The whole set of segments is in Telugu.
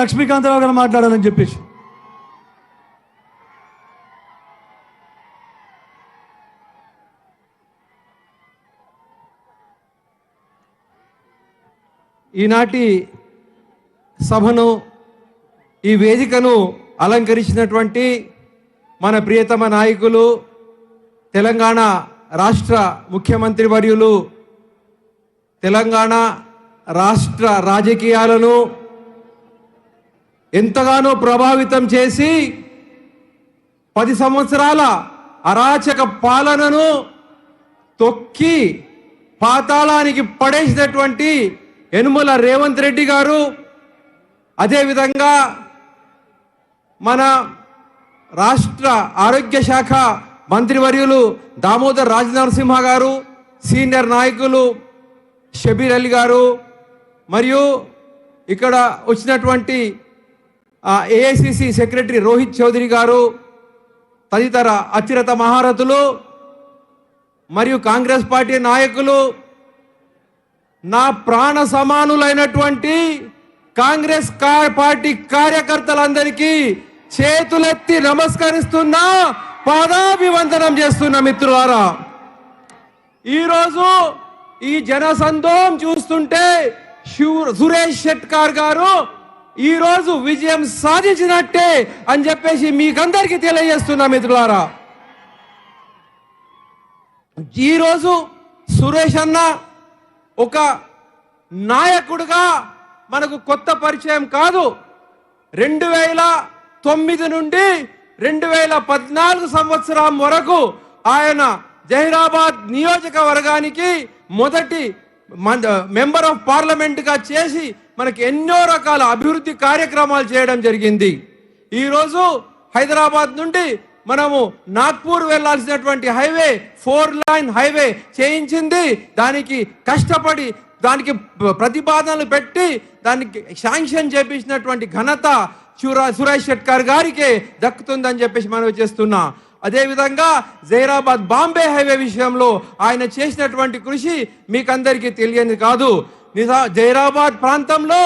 లక్ష్మీకాంతరావు గారు మాట్లాడాలని చెప్పేసి. ఈనాటి సభను ఈ వేదికను అలంకరించినటువంటి మన ప్రియతమ నాయకులు తెలంగాణ రాష్ట్ర ముఖ్యమంత్రి వర్యులు తెలంగాణ రాష్ట్ర రాజకీయాలను ఎంతగానో ప్రభావితం చేసి పది సంవత్సరాల అరాచక పాలనను తొక్కి పాతాళానికి పడేసినటువంటి యనుమల రేవంత్ రెడ్డి గారు అదేవిధంగా మన రాష్ట్ర ఆరోగ్య శాఖ మంత్రివర్యులు దామోదర్ రాజనరసింహ గారు సీనియర్ నాయకులు షబీర్ అలీ గారు మరియు ఇక్కడ వచ్చినటువంటి ఏఐసిసి సెక్రటరీ రోహిత్ చౌదరి గారు తదితర అచిరత మహారథులు మరియు కాంగ్రెస్ పార్టీ నాయకులు నా ప్రాణ సమానులైనటువంటి కాంగ్రెస్ పార్టీ కార్యకర్తలందరికీ చేతులెత్తి నమస్కరిస్తున్నా పాదాభివందనం చేస్తున్న మిత్రులారా. ఈరోజు ఈ జనసందోహం చూస్తుంటే సురేష్ షెట్కార్ గారు ఈరోజు విజయం సాధించినట్టే అని చెప్పేసి మీకందరికీ తెలియజేస్తున్నా మిత్రులారా. ఈరోజు సురేష్ అన్న ఒక నాయకుడుగా మనకు కొత్త పరిచయం కాదు. రెండు వేల తొమ్మిది నుండి రెండు వేల పద్నాలుగు సంవత్సరం వరకు ఆయన జహీరాబాద్ నియోజకవర్గానికి మొదటి మెంబర్ ఆఫ్ పార్లమెంట్గా చేసి మనకి ఎన్నో రకాల అభివృద్ధి కార్యక్రమాలు చేయడం జరిగింది. ఈరోజు హైదరాబాద్ నుండి మనము నాగ్పూర్ వెళ్ళాల్సినటువంటి హైవే ఫోర్ లైన్ హైవే చేయించింది. దానికి కష్టపడి దానికి ప్రతిపాదనలు పెట్టి దానికి శాంక్షన్ చేపించినటువంటి ఘనత సురా సురేష్ షెట్కర్ గారికే దక్కుతుందని చెప్పేసి మనం చేస్తున్నా. అదేవిధంగా జైరాబాద్ బాంబే హైవే విషయంలో ఆయన చేసినటువంటి కృషి మీకందరికీ తెలియని కాదు. నిజా జైరాబాద్ ప్రాంతంలో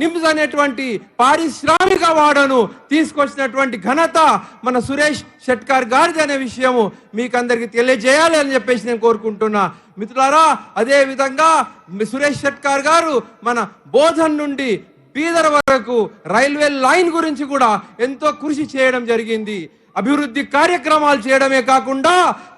నిమ్స్ అనేటువంటి పారిశ్రామిక వాడను తీసుకొచ్చినటువంటి ఘనత మన సురేష్ షెట్కార్ గారిది అనే విషయము మీకందరికీ తెలియజేయాలి అని చెప్పేసి నేను కోరుకుంటున్నా. మిత్రులారా అదేవిధంగా సురేష్ షెట్కార్ గారు మన బోధన్ నుండి బీదర్ వరకు రైల్వే లైన్ గురించి కూడా ఎంతో కృషి చేయడం జరిగింది. అభివృద్ధి కార్యక్రమాలు చేయడమే కాకుండా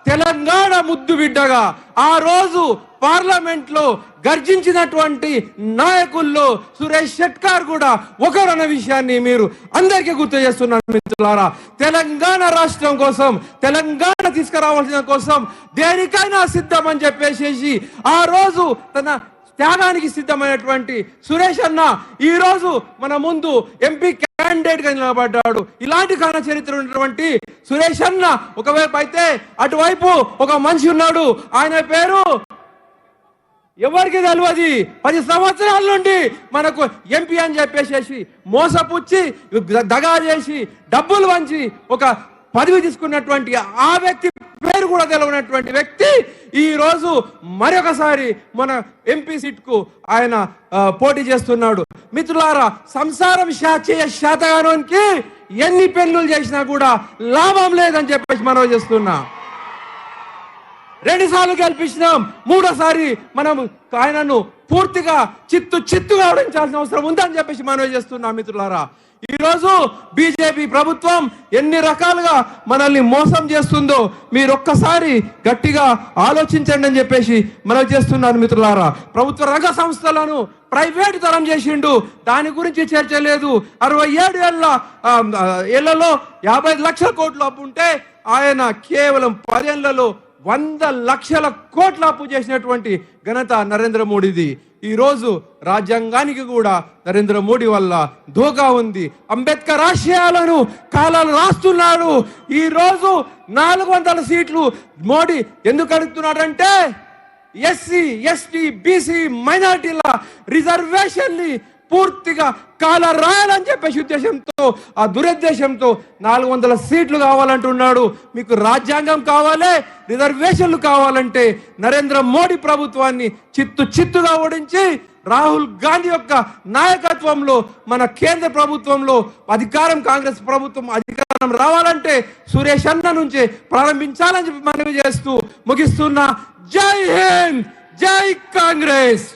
తెలంగాణ ముద్దు బిడ్డగా ఆ రోజు పార్లమెంట్లో గర్జించినటువంటి నాయకుల్లో సురేష్ షెట్కార్ కూడా ఒకరన్న విషయాన్ని మీరు అందరికీ గుర్తు చేస్తున్నారు మిత్రులారా. తెలంగాణ రాష్ట్రం కోసం తెలంగాణ తీసుకురావాల్సిన కోసం దేనికైనా సిద్ధం అని చెప్పేసేసి ఆ రోజు తన త్యాగానికి సిద్ధమైనటువంటి సురేష్ అన్న ఈ రోజు మన ముందు ఎంపీ క్యాండిడేట్గా నిలబడ్డాడు. ఇలాంటి కారణ చరిత్ర ఉన్నటువంటి సురేష్ అన్న ఒకవైపు అయితే అటువైపు ఒక మనిషి ఉన్నాడు. ఆయన పేరు ఎవరికి తెలియదు పది సంవత్సరాల నుండి మనకు ఎంపీ అని చెప్పేసేసి మోసపుచ్చి దగా చేసి డబ్బులు వంచి ఒక పదవి తీసుకున్నటువంటి ఆ వ్యక్తి పేరు కూడా తెలియనటువంటి వ్యక్తి ఈ రోజు మరొకసారి మన ఎంపీ సీట్కు ఆయన పోటీ చేస్తున్నాడు. మిత్రులారా సంసారం చేయ శాతగానానికి ఎన్ని పెన్నులు చేసినా కూడా లాభం లేదని చెప్పేసి మనం చేస్తున్నా. రెండు సార్లు గెలిపించినాం. మూడోసారి మనం ఆయనను పూర్తిగా చిత్తు చిత్తుగా ఆడించాల్సిన అవసరం ఉందని చెప్పేసి మనం చేస్తున్నాం మిత్రులారా. ఈరోజు బీజేపీ ప్రభుత్వం ఎన్ని రకాలుగా మనల్ని మోసం చేస్తుందో మీరు ఒక్కసారి గట్టిగా ఆలోచించండి అని చెప్పేసి మనం చేస్తున్నారు మిత్రులారా. ప్రభుత్వ రంగ సంస్థలను ప్రైవేట్ తరం చేసిండు. దాని గురించి చర్చ లేదు. అరవై ఏడు ఏళ్ళ ఏళ్ళలో యాభై లక్షల కోట్లు అప్పు ఉంటే ఆయన కేవలం పదేళ్ళలో వంద లక్షల కోట్ల అప్పు చేసినటువంటి ఘనత నరేంద్ర మోడీది. ఈరోజు రాజ్యాంగానికి కూడా నరేంద్ర మోడీ వల్ల ధోకా ఉంది. అంబేద్కర్ ఆశయాలను కాలాలు రాస్తున్నాడు. ఈ రోజు నాలుగు వందల సీట్లు మోడీ ఎందుకు అడుగుతున్నాడంటే ఎస్సీ ఎస్టీ బీసీ మైనార్టీల రిజర్వేషన్ని పూర్తిగా కాల రాయాలని చెప్పేసి ఉద్దేశంతో ఆ దురుద్దేశంతో నాలుగు వందల సీట్లు కావాలంటున్నాడు. మీకు రాజ్యాంగం కావాలి రిజర్వేషన్లు కావాలంటే నరేంద్ర మోడీ ప్రభుత్వాన్ని చిత్తు చిత్తుగా ఓడించి రాహుల్ గాంధీ యొక్క నాయకత్వంలో మన కేంద్ర ప్రభుత్వంలో అధికారం కాంగ్రెస్ ప్రభుత్వం అధికారం రావాలంటే సురేష్ అన్న నుంచి ప్రారంభించాలని చెప్పి మనవి చేస్తూ ముగిస్తున్న. జై హింద్ జై కాంగ్రెస్!